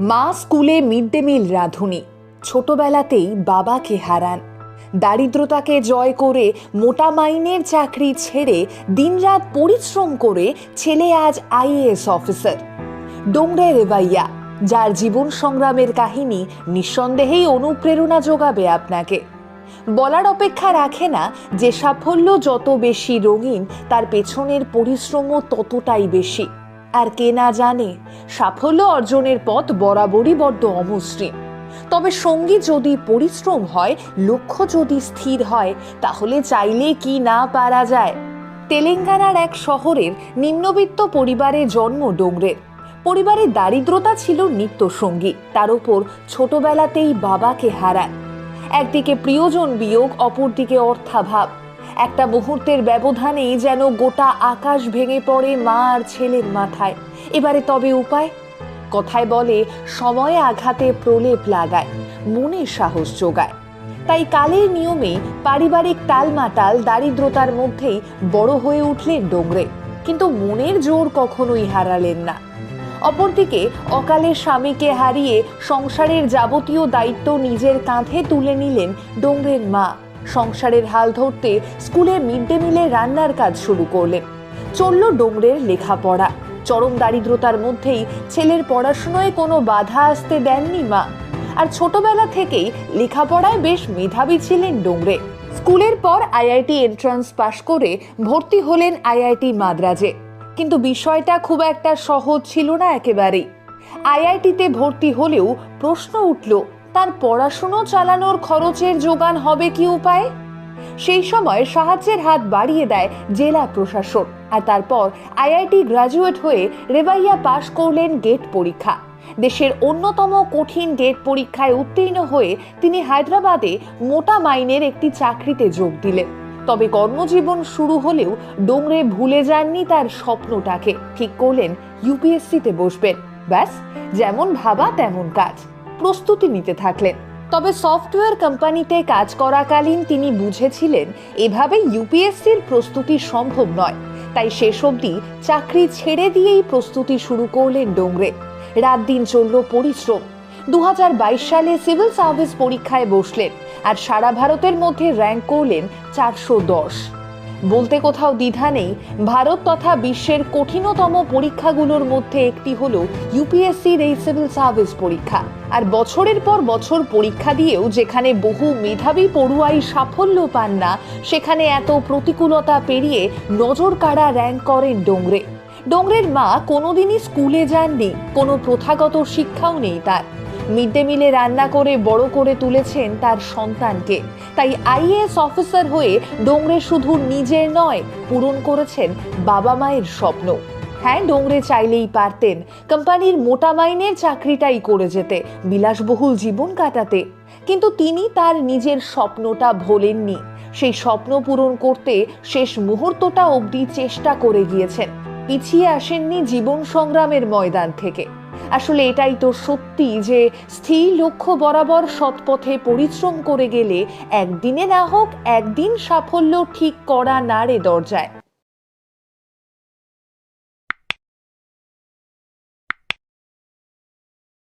মা স্কুলে mid day meal, রাঁধুনি। ছোটবেলাতেই বাবাকে হারান। দারিদ্রতাকে জয় করে মোটা মাইনের চাকরি ছেড়ে দিনরাত পরিশ্রম করে ছেলে আজ আইএএস অফিসার। ডোংরে রেবাইয়া যার জীবন সংগ্রামের কাহিনী নিঃসন্দেহেই অনুপ্রেরণা যোগাবে আপনাকে। বলার অপেক্ষা রাখে না যে সাফল্য যত বেশি রঙিন, তার পেছনের পরিশ্রমও ততটাই বেশি। আর কে না জানে, সাফল্য অর্জনের পথ বরাবরই বড্ড অমসৃণ। তবে সঙ্গী যদি পরিশ্রম হয়, লক্ষ্য যদি স্থির হয়, তাহলে চাইলে কি না পারা যায়? তেলেঙ্গানার এক শহরের নিম্নবিত্ত পরিবারে জন্ম ডোংরের। পরিবারের দারিদ্রতা ছিল নিত্যসঙ্গী, তার উপর ছোটবেলাতেই বাবাকে হারান। একদিকে প্রিয়জন বিয়োগ, অপরদিকে অর্থাভাব। একটা মুহূর্তের ব্যবধানেই যেন গোটা আকাশ ভেঙে পড়ে মা আর ছেলের মাথায়। এবারে তবে উপায়? কথায় বলে, সময়ে আঘাতে প্রলেপ লাগায়, মনে সাহস যোগায়। তাই কালের নিয়মে পারিবারিক টালমাটাল দারিদ্রতার মধ্যেই বড় হয়ে উঠলেন ডোংরে। কিন্তু মনের জোর কখনোই হারালেন না। অপরদিকে, অকালে স্বামীকে হারিয়ে সংসারের যাবতীয় দায়িত্ব নিজের কাঁধে তুলে নিলেন ডোংরের মা। সংসারের হাল ধরতে স্কুলে মিড ডে মিলে রান্নার কাজ শুরু করলেন। চলল ডোংরের লেখাপড়া। চরম দারিদ্রতার মধ্যেই ছেলের পড়াশোনায় কোনো বাধা আসতে দেননি মা। আর ছোটবেলা থেকেই লেখাপড়ায় বেশ মেধাবী ছিলেন ডোংরে স্কুলের পর আইআইটি এন্ট্রান্স পাশ করে ভর্তি হলেন আইআইটি মাদ্রাজে। কিন্তু বিষয়টা খুব একটা সহজ ছিল না একেবারেই। আইআইটিতে ভর্তি হলেও প্রশ্ন উঠল তার পড়াশুনো চালানোর খরচের যোগান হবে কি উপায়? সেই সময় সাহায্যের হাত বাড়িয়ে দেয় জেলা প্রশাসন আর তারপর আইআইটি গ্রাজুয়েট হয়ে রেবাইয়া পাশ করলেন গেট পরীক্ষা। দেশের অন্যতম কঠিন গেট পরীক্ষায় উত্তীর্ণ হয়ে তিনি হায়দ্রাবাদে মোটা মাইনের একটি চাকরিতে যোগ দিলেন। তবে কর্মজীবন শুরু হলেও ডোংরে ভুলে যাননি তার স্বপ্নটাকে। ঠিক করলেন ইউপিএসসিতে বসবেন। ব্যাস, যেমন ভাবা তেমন কাজ। প্রস্তুতি নিতে থাকলেন। তবে সফটওয়্যার কোম্পানিতে কাজ করাকালীন তিনি বুঝেছিলেন, এভাবে ইউপিএসসির প্রস্তুতি সম্ভব নয়। তাই শেষ অবধি চাকরি ছেড়ে দিয়েই প্রস্তুতি শুরু করলেন ডোংরে। রাত দিন চলল পরিশ্রম। দু হাজার বাইশ সালে সিভিল সার্ভিস পরীক্ষায় বসলেন আর সারা ভারতের মধ্যে র্যাঙ্ক করলেন চারশো দশ। বলতে কোথাও দ্বিধা নেই, ভারত তথা বিশ্বের কঠিনতম পরীক্ষাগুলোর মধ্যে একটি হল ইউপিএসসির এই সিভিল সার্ভিস পরীক্ষা। আর বছরের পর বছর পরীক্ষা দিয়েও যেখানে বহু মেধাবী পড়ুয়াই সাফল্য পান না, সেখানে এত প্রতিকূলতা পেরিয়ে নজর কাড়া র্যাঙ্ক করেন ডোংরে। ডোংরের মা কোনোদিনই স্কুলে যাননি, কোনো প্রথাগত শিক্ষাও নেই তার। মিড ডে মিলে রান্না করে, বড় করে তুলেছেন তার সন্তানকে। তাই আইএএস অফিসার হয়ে ডোংরে শুধু নিজের নয়, পূরণ করেছেন বাবা মায়ের স্বপ্ন। হ্যাঁ ডোংরে চাইলেই পারতেন। কোম্পানির মোটা মাইনের চাকরিটাই করে যেতে, বিলাসবহুল জীবন কাটাতে। কিন্তু তিনি তার নিজের স্বপ্নটা ভোলেননি। সেই স্বপ্ন পূরণ করতে শেষ মুহূর্তটা অবধি চেষ্টা করে গিয়েছেন। পিছিয়ে আসেননি জীবন সংগ্রামের ময়দান থেকে। আসলে এটাই তো সত্যি যে স্থির লক্ষ্য বরাবর সৎপথে পরিশ্রম করে গেলে একদিনে না হোক একদিন সাফল্য ঠিক করা নাড়ে দরজায়।